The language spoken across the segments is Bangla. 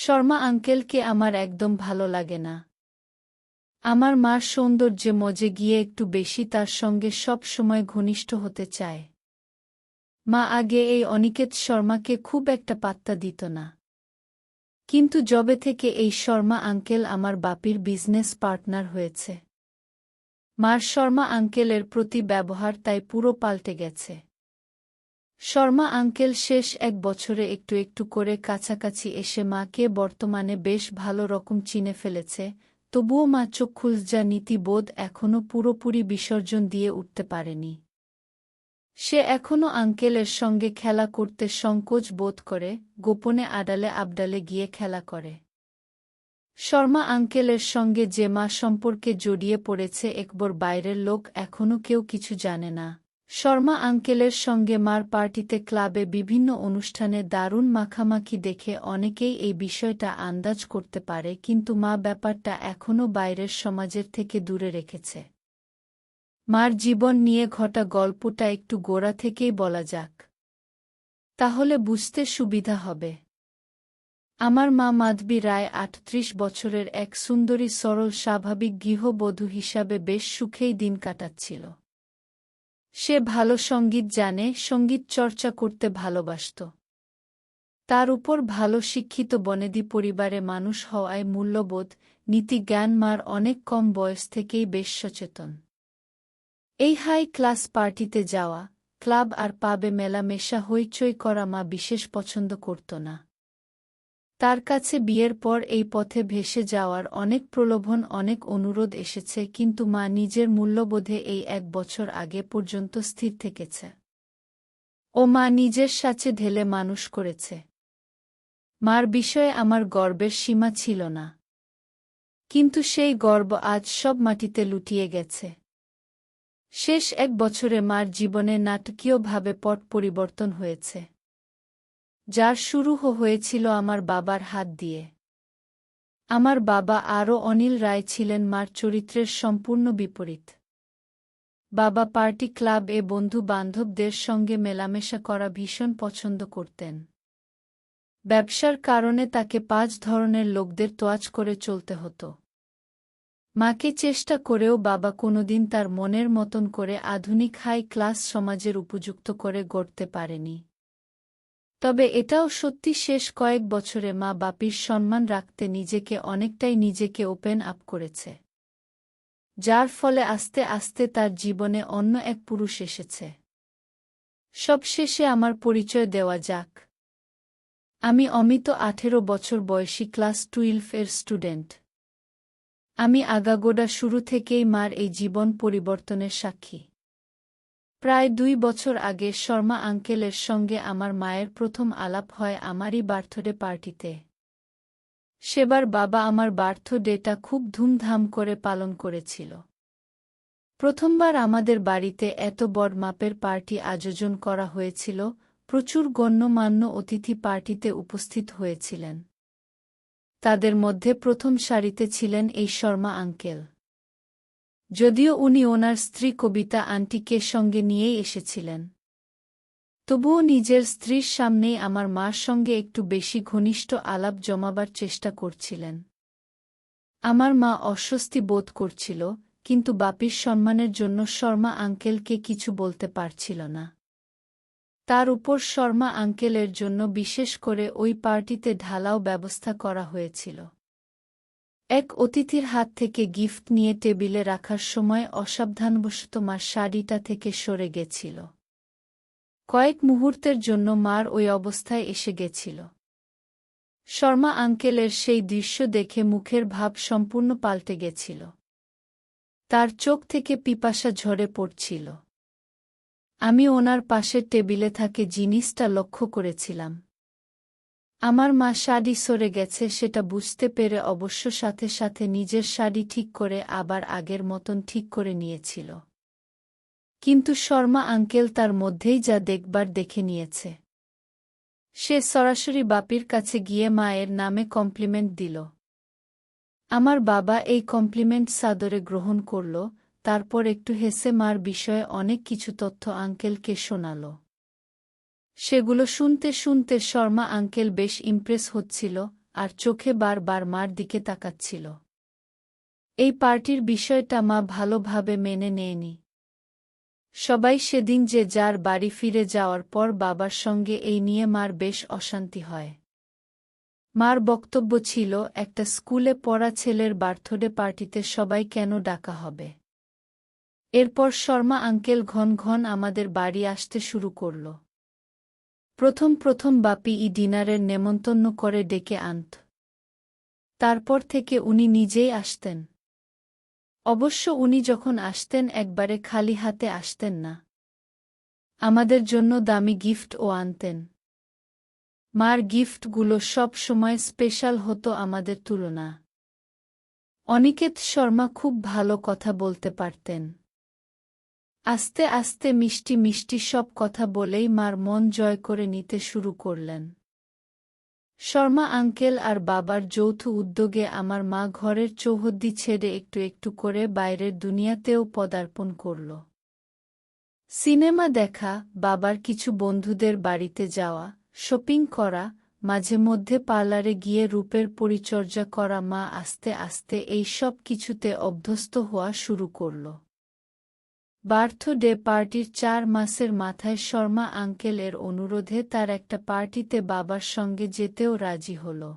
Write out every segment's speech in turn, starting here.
শর্মা আঙ্কেলকে আমার একদম ভালো লাগে না। আমার মার সৌন্দর্যে মজে গিয়ে একটু বেশি তার সঙ্গে সব সময় ঘনিষ্ঠ হতে চায়। মা আগে এই অনিকেত শর্মাকে খুব একটা পাত্তা দিত না। কিন্তু জবে থেকে এই শর্মা আঙ্কেল আমার বাপির বিজনেস পার্টনার হয়েছে। মার শর্মা আঙ্কেলের প্রতি ব্যবহার তাই পুরো পাল্টে গেছে। শর্মা আঙ্কেল শেষ এক বছরে একটু একটু করে কাছাকাছি এসে মাকে বর্তমানে বেশ ভালো রকম চিনে ফেলেছে, তবুও মা চক্ষুলজা নীতিবোধ এখনও পুরোপুরি বিসর্জন দিয়ে উঠতে পারেনি। সে এখনও আঙ্কেলের সঙ্গে খেলা করতে সংকোচ বোধ করে, গোপনে আডালে আবডালে গিয়ে খেলা করে। শর্মা আঙ্কেলের সঙ্গে যে মা সম্পর্কে জড়িয়ে পড়েছে একবার বাইরের লোক এখনও কেউ কিছু জানে না। শর্মা আঙ্কেলের সঙ্গে মার পার্টিতে ক্লাবে বিভিন্ন অনুষ্ঠানে দারুণ মাখামাখি দেখে অনেকেই এই বিষয়টা আন্দাজ করতে পারে, কিন্তু মা ব্যাপারটা এখনও বাইরের সমাজের থেকে দূরে রেখেছে। মার জীবন নিয়ে ঘটা গল্পটা একটু গোড়া থেকেই বলা যাক। তাহলে বুঝতে সুবিধা হবে। আমার মা মাধবী রায় আটত্রিশ বছরের এক সুন্দরী সরল স্বাভাবিক গৃহবধূ হিসাবে বেশ সুখেই দিন কাটাচ্ছিল। সে ভালো সংগীত জানে, সংগীত চর্চা করতে ভালোবাসত। তার উপর ভালো শিক্ষিত বনেদি পরিবারে মানুষ হওয়ায় মূল্যবোধ নীতিজ্ঞান মার অনেক কম বয়স থেকেই বেশ সচেতন। এই হাই ক্লাস পার্টিতে যাওয়া, ক্লাব আর পাবে মেলামেশা হইচই করা মা বিশেষ পছন্দ করত না। তার কাছে বিয়ের পর এই পথে ভেসে যাওয়ার অনেক প্রলোভন, অনেক অনুরোধ এসেছে, কিন্তু মা নিজের মূল্যবোধে এই এক বছর আগে পর্যন্ত স্থির থেকেছে। ও মা নিজের সাথে ঢেলে মানুষ করেছে। মার বিষয়ে আমার গর্বের সীমা ছিল না। কিন্তু সেই গর্ব আজ সব মাটিতে লুটিয়ে গেছে। শেষ এক বছরে মার জীবনে নাটকীয়ভাবে পট পরিবর্তন হয়েছে। যার শুরু হয়েছিল আমার বাবার হাত দিয়ে। আমার বাবা আরও অনিল রায় ছিলেন মার চরিত্রের সম্পূর্ণ বিপরীত। বাবা পার্টি ক্লাব এ বন্ধু বান্ধবদের সঙ্গে মেলামেশা করা ভীষণ পছন্দ করতেন। ব্যবসার কারণে তাকে পাঁচ ধরনের লোকদের তোয়াজ করে চলতে হতো। মাকে চেষ্টা করেও বাবা কোনোদিন তার মনের মতন করে আধুনিক হাই ক্লাস সমাজের উপযুক্ত করে গড়তে পারেনি। তবে এটাও সত্যি শেষ কয়েক বছরে মা বাপির সম্মান রাখতে নিজেকে অনেকটাই নিজেকে ওপেন আপ করেছে। যার ফলে আস্তে আস্তে তার জীবনে অন্য এক পুরুষ এসেছে। সবশেষে আমার পরিচয় দেওয়া যাক। আমি অমিত, আঠেরো বছর বয়সী ক্লাস টুয়েলভ এর স্টুডেন্ট। আমি আগাগোড়া শুরু থেকেই মার এই জীবন পরিবর্তনের সাক্ষী। প্রায় দুই বছর আগে শর্মা আঙ্কেলের সঙ্গে আমার মায়ের প্রথম আলাপ হয় আমারই বার্থডে পার্টিতে। সেবার বাবা আমার বার্থডেটা খুব ধুমধাম করে পালন করেছিল। প্রথমবার আমাদের বাড়িতে এত বড় মাপের পার্টি আয়োজন করা হয়েছিল, প্রচুর গণ্যমান্য অতিথি পার্টিতে উপস্থিত হয়েছিলেন। তাদের মধ্যে প্রথম সারিতে ছিলেন এই শর্মা আঙ্কেল। যদিও উনি ওনার স্ত্রী কবিতা আন্টিকে সঙ্গে নিয়েই এসেছিলেন। তবুও নিজের স্ত্রীর সামনেই আমার মার সঙ্গে একটু বেশি ঘনিষ্ঠ আলাপ জমাবার চেষ্টা করছিলেন। আমার মা অস্বস্তি বোধ করছিল, কিন্তু বাপির সম্মানের জন্য শর্মা আঙ্কেলকে কিছু বলতে পারছিল না। তার উপর শর্মা আঙ্কেলের জন্য বিশেষ করে ওই পার্টিতে ঢালাও ব্যবস্থা করা হয়েছিল। এক অতিথির হাত থেকে গিফট নিয়ে টেবিলে রাখার সময় অসাবধানবশত মার শাড়িটা থেকে সরে গেছিল। কয়েক মুহূর্তের জন্য মার ওই অবস্থায় এসে গেছিল। শর্মা আঙ্কেলের সেই দৃশ্য দেখে মুখের ভাব সম্পূর্ণ পাল্টে গেছিল। তার চোখ থেকে পিপাসা ঝরে পড়ছিল। আমি ওনার পাশের টেবিলে থাকে জিনিসটা লক্ষ্য করেছিলাম। আমার মা শাড়ি সরে গেছে, সেটা বুঝতে পেরে অবশ্য সাথে সাথে নিজের শাড়ি ঠিক করে আবার আগের মতন ঠিক করে নিয়েছিল। কিন্তু শর্মা আঙ্কেল তার মধ্যেই যা দেখবার দেখে নিয়েছে। সে সরাসরি বাপির কাছে গিয়ে মায়ের নামে কমপ্লিমেন্ট দিল। আমার বাবা এই কমপ্লিমেন্ট সাদরে গ্রহণ করল, তারপর একটু হেসে মার বিষয়ে অনেক কিছু তথ্য আঙ্কেলকে শোনাল। সেগুলো শুনতে শুনতে শর্মা আঙ্কেল বেশ ইমপ্রেস হচ্ছিল, আর চোখে বারবার মার দিকে তাকাচ্ছিল। এই পার্টির বিষয়টা মা ভালোভাবে মেনে নেয়নি। সবাই সেদিন যে যার বাড়ি ফিরে যাওয়ার পর বাবার সঙ্গে এই নিয়ে মার বেশ অশান্তি হয়। মার বক্তব্য ছিল, একটা স্কুলে পড়া ছেলের বার্থডে পার্টিতে সবাই কেন ডাকা হবে? এরপর শর্মা আঙ্কেল ঘন ঘন আমাদের বাড়ি আসতে শুরু করল। প্রথম প্রথম বাপি ই ডিনারের নেমন্তন্ন করে ডেকে আনত। তারপর থেকে উনি নিজেই আসতেন। অবশ্য উনি যখন আসতেন একবারে খালি হাতে আসতেন না। আমাদের জন্য দামি গিফটও আনতেন। মার গিফটগুলো সব সময় স্পেশাল হতো আমাদের তুলনা অনিকেত শর্মা খুব ভালো কথা বলতে পারতেন। আস্তে আস্তে মিষ্টি মিষ্টি সব কথা বলেই মার মন জয় করে নিতে শুরু করলেন। শর্মা আঙ্কেল আর বাবার যৌথ উদ্যোগে আমার মা ঘরের চৌহদ্দি ছেড়ে একটু একটু করে বাইরের দুনিয়াতেও পদার্পণ করল। সিনেমা দেখা, বাবার কিছু বন্ধুদের বাড়িতে যাওয়া, শপিং করা, মাঝে মধ্যে পার্লারে গিয়ে রূপের পরিচর্যা করা মা আস্তে আস্তে এই সব কিছুতে অভ্যস্ত হওয়া শুরু করল। বার্থডে পার্টির চার মাসের মাথায় শর্মা আঙ্কেল এর অনুরোধে তার একটা পার্টিতে বাবার সঙ্গে যেতেও রাজি হল।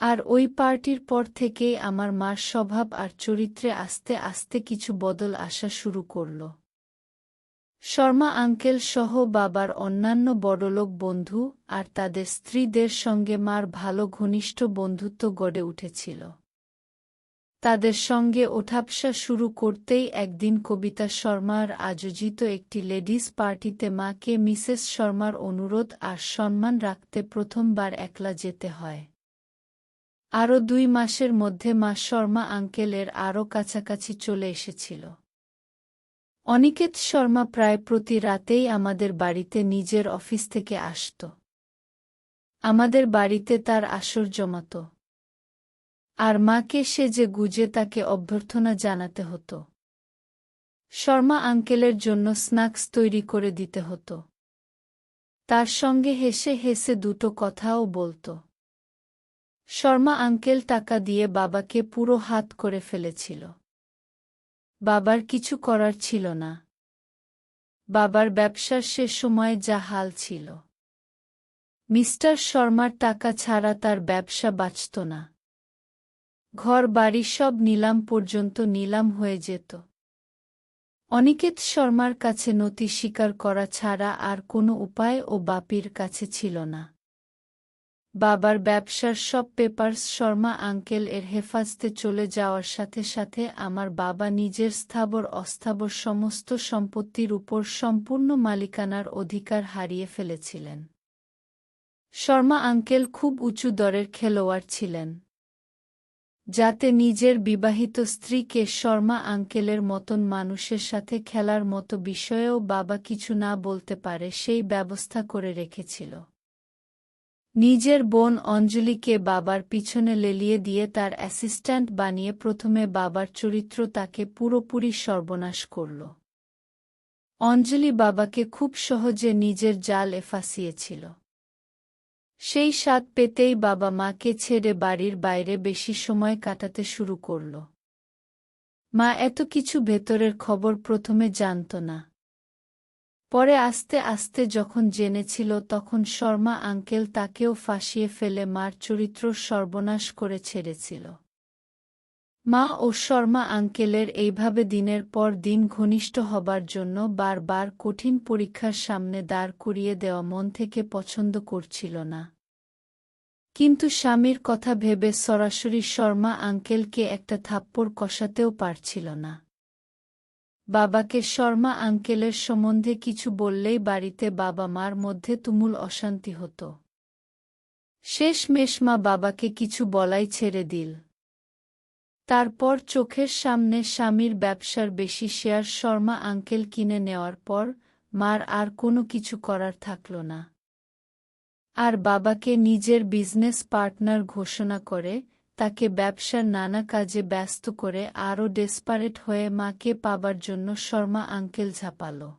আর ওই পার্টির পর থেকেই আমার মার স্বভাব আর চরিত্রে আস্তে আস্তে কিছু বদল আসা শুরু করল। শর্মা আঙ্কেল সহ বাবার অন্যান্য বড়লোক বন্ধু আর তাদের স্ত্রীদের সঙ্গে মার ভালো ঘনিষ্ঠ বন্ধুত্ব গড়ে উঠেছিল। তাদের সঙ্গে ওঠাপসা শুরু করতেই একদিন কবিতা শর্মার আয়োজিত একটি লেডিস পার্টিতে মাকে মিসেস শর্মার অনুরোধ আর সম্মান রাখতে প্রথমবার একলা যেতে হয়। আরও দুই মাসের মধ্যে মা শর্মা আঙ্কেলের আরও কাছাকাছি চলে এসেছিল। অনিকেত শর্মা প্রায় প্রতি রাতেই আমাদের বাড়িতে নিজের অফিস থেকে আসত। আমাদের বাড়িতে তার আসর জমাত। আর মাকে সে যে গুজে তাকে অভ্যর্থনা জানাতে হতো। শর্মা আঙ্কেলের জন্য স্ন্যাক্স তৈরি করে দিতে হতো। তার সঙ্গে হেসে হেসে দুটো কথাও বলত। শর্মা আঙ্কেল টাকা দিয়ে বাবাকে পুরো হাত করে ফেলেছিল। বাবার কিছু করার ছিল না। বাবার ব্যবসার সে সময় যা হাল ছিল। মিস্টার শর্মার টাকা ছাড়া তার ব্যবসা বাঁচত না। ঘর, বাড়ি সব নিলাম পর্যন্ত নিলাম হয়ে যেত। অনিকেত শর্মার কাছে নতি স্বীকার করা ছাড়া আর কোনো উপায় ও বাপির কাছে ছিল না। বাবার ব্যবসার সব পেপার্স শর্মা আঙ্কেল এর হেফাজতে চলে যাওয়ার সাথে সাথে আমার বাবা নিজের স্থাবর, অস্থাবর সমস্ত সম্পত্তির উপর সম্পূর্ণ মালিকানার অধিকার হারিয়ে ফেলেছিলেন। শর্মা আঙ্কেল খুব উঁচু দরের খেলোয়াড় ছিলেন। যাতে নিজের বিবাহিত স্ত্রীকে শর্মা আঙ্কেলের মতন মানুষের সাথে খেলার মতো বিষয়েও বাবা কিছু না বলতে পারে সেই ব্যবস্থা করে রেখেছিল। নিজের বোন অঞ্জলিকে বাবার পিছনে লেলিয়ে দিয়ে তার অ্যাসিস্ট্যান্ট বানিয়ে প্রথমে বাবার চরিত্র তাকে পুরোপুরি সর্বনাশ করল। অঞ্জলি বাবাকে খুব সহজে নিজের জালে ফাঁসিয়েছিল সেই স্বাদ পেতেই বাবা মাকে ছেড়ে বাড়ির বাইরে বেশি সময় কাটাতে শুরু করল। মা এত কিছু ভেতরের খবর প্রথমে জানত না। পরে আস্তে আস্তে যখন জেনেছিল তখন শর্মা আঙ্কেল তাকেও ফাঁসিয়ে ফেলে মার চরিত্র সর্বনাশ করে ছেড়েছিল। মা ও শর্মা আঙ্কেলের এইভাবে দিনের পর দিন ঘনিষ্ঠ হবার জন্য বারবার কঠিন পরীক্ষার সামনে দাঁড় করিয়ে দেওয়া মন থেকে পছন্দ করছিল না। কিন্তু স্বামীর কথা ভেবে সরাসরি শর্মা আঙ্কেলকে একটা থাপ্পড় কষাতেও পারছিল না। বাবাকে শর্মা আঙ্কেলের সম্বন্ধে কিছু বললেই বাড়িতে বাবা মার মধ্যে তুমুল অশান্তি হতো। শেষ মা বাবাকে কিছু বলাই ছেড়ে দিল। তারপর চোখের সামনে স্বামীর ব্যবসার বেশি শেয়ার শর্মা আঙ্কেল কিনে নেওয়ার পর মার আর কোনো কিছু করার থাকল না। আর বাবাকে নিজের বিজনেস পার্টনার ঘোষণা করে তাকে ব্যবসার নানা কাজে ব্যস্ত করে আরও ডেসপারেট হয়ে মাকে পাবার জন্য শর্মা আঙ্কেল ঝাঁপাল।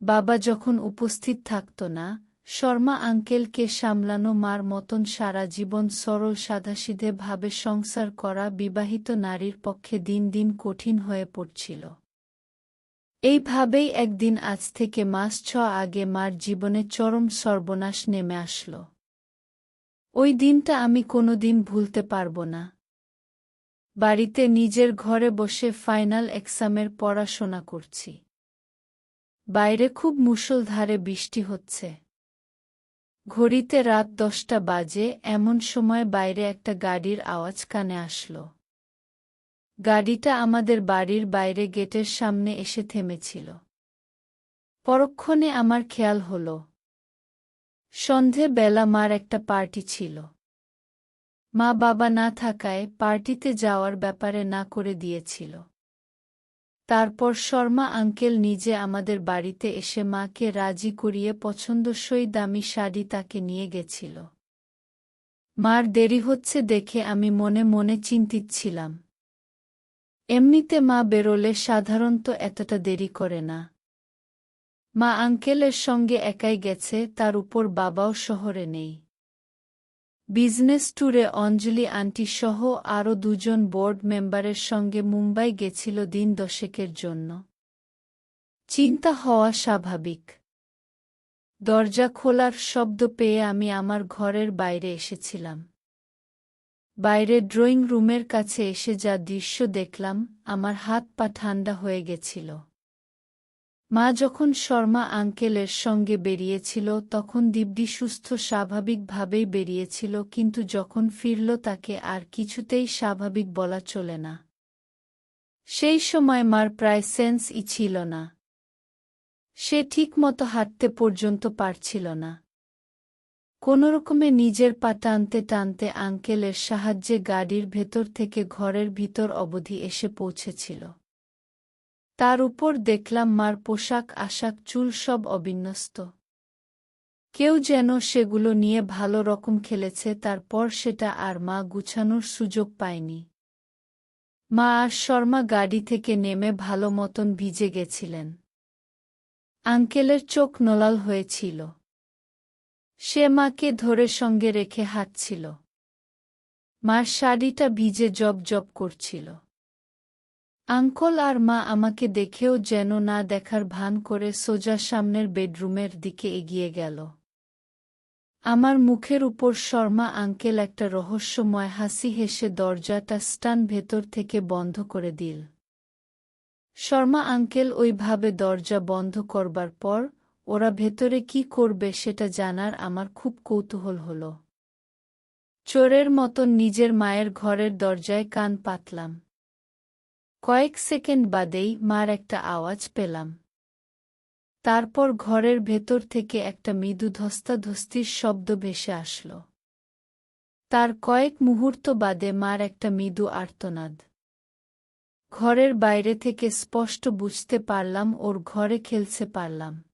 বাবা যখন উপস্থিত থাকত না শর্মা আঙ্কেলকে সামলানো মার মতন সারা জীবন সরল সাদাসিধে ভাবে সংসার করা বিবাহিত নারীর পক্ষে দিন দিন কঠিন হয়ে পড়ছিল। এইভাবেই একদিন আজ থেকে মাস ছ আগে মার জীবনে চরম সর্বনাশ নেমে আসল। ওই দিনটা আমি কোনোদিন ভুলতে পারব না। বাড়িতে নিজের ঘরে বসে ফাইনাল এক্সামের পড়াশোনা করছি। বাইরে খুব মুষলধারে বৃষ্টি হচ্ছে। ঘড়িতে রাত দশটা বাজে, এমন সময় বাইরে একটা গাড়ির আওয়াজ কানে আসল। গাড়িটা আমাদের বাড়ির বাইরে গেটের সামনে এসে থেমেছিল। পরক্ষণে আমার খেয়াল হল। সন্ধে বেলা মার একটা পার্টি ছিল। মা বাবা না থাকায় পার্টিতে যাওয়ার ব্যাপারে না করে দিয়েছিল। তারপর শর্মা আঙ্কেল নিজে আমাদের বাড়িতে এসে মাকে রাজি করিয়ে পছন্দসই দামি শাড়ি তাকে নিয়ে গেছিল। মার দেরি হচ্ছে দেখে আমি মনে মনে চিন্তিত ছিলাম এমনিতে মা বেরোলে সাধারণত এতটা দেরি করে না। মা আঙ্কেলের সঙ্গে একাই গেছে, তার উপর বাবাও শহরে নেই। বিজনেস ট্যুরে অঞ্জলি আন্টি সহ আরও দুজন বোর্ড মেম্বারের সঙ্গে মুম্বাই গেছিল দিন দশেকের জন্য। চিন্তা হওয়া স্বাভাবিক। দরজা খোলার শব্দ পেয়ে আমি আমার ঘরের বাইরে এসেছিলাম। বাইরে ড্রয়িং রুমের কাছে এসে যা দৃশ্য দেখলাম, আমার হাত পা ঠান্ডা হয়ে গেছিল। মা যখন শর্মা আঙ্কেলের সঙ্গে বেরিয়েছিল, তখন দিব্যি সুস্থ স্বাভাবিকভাবেই বেরিয়েছিল, কিন্তু যখন ফিরল তাকে আর কিছুতেই স্বাভাবিক বলা চলে না। সেই সময় মার প্রায় সেন্সই ছিল না। সে ঠিকমতো হাঁটতে পর্যন্ত পারছিল না। কোনোরকমে নিজের পা টানতে টানতে আঙ্কেলের সাহায্যে গাড়ির ভেতর থেকে ঘরের ভিতর অবধি এসে পৌঁছেছিল। তার উপর দেখলাম মার পোশাক, আশাক, চুল সব অবিন্যস্ত। কেউ যেন সেগুলো নিয়ে ভালো রকম খেলেছে, তারপর সেটা আর মা গুছানোর সুযোগ পায়নি। মা আর শর্মা গাড়ি থেকে নেমে ভালো মতন ভিজে গেছিলেন। আঙ্কেলের চোখ নলাল হয়েছিল। সে মাকে ধরে সঙ্গে রেখে হাঁটছিল। মার শাড়িটা ভিজে জব জব করছিল। আঙ্কল আর মা আমাকে দেখেও যেন না দেখার ভান করে সোজা সামনের বেডরুমের দিকে এগিয়ে গেল। আমার মুখের উপর শর্মা আঙ্কেল একটা রহস্যময় হাসি হেসে দরজাটা স্টান ভেতর থেকে বন্ধ করে দিল। শর্মা আঙ্কেল ওইভাবে দরজা বন্ধ করবার পর ওরা ভেতরে কি করবে সেটা জানার আমার খুব কৌতূহল হল। চোরের মতন নিজের মায়ের ঘরের দরজায় কান পাতলাম। কয়েক সেকেন্ড বাদেই মার একটা আওয়াজ পেলাম। তারপর ঘরের ভেতর থেকে একটা মৃদু ধস্তাধস্তির শব্দ ভেসে আসল। তার কয়েক মুহূর্ত বাদে মার একটা মৃদু আর্তনাদ। ঘরের বাইরে থেকে স্পষ্ট বুঝতে পারলাম ওর ঘরে খেলছে পারলাম।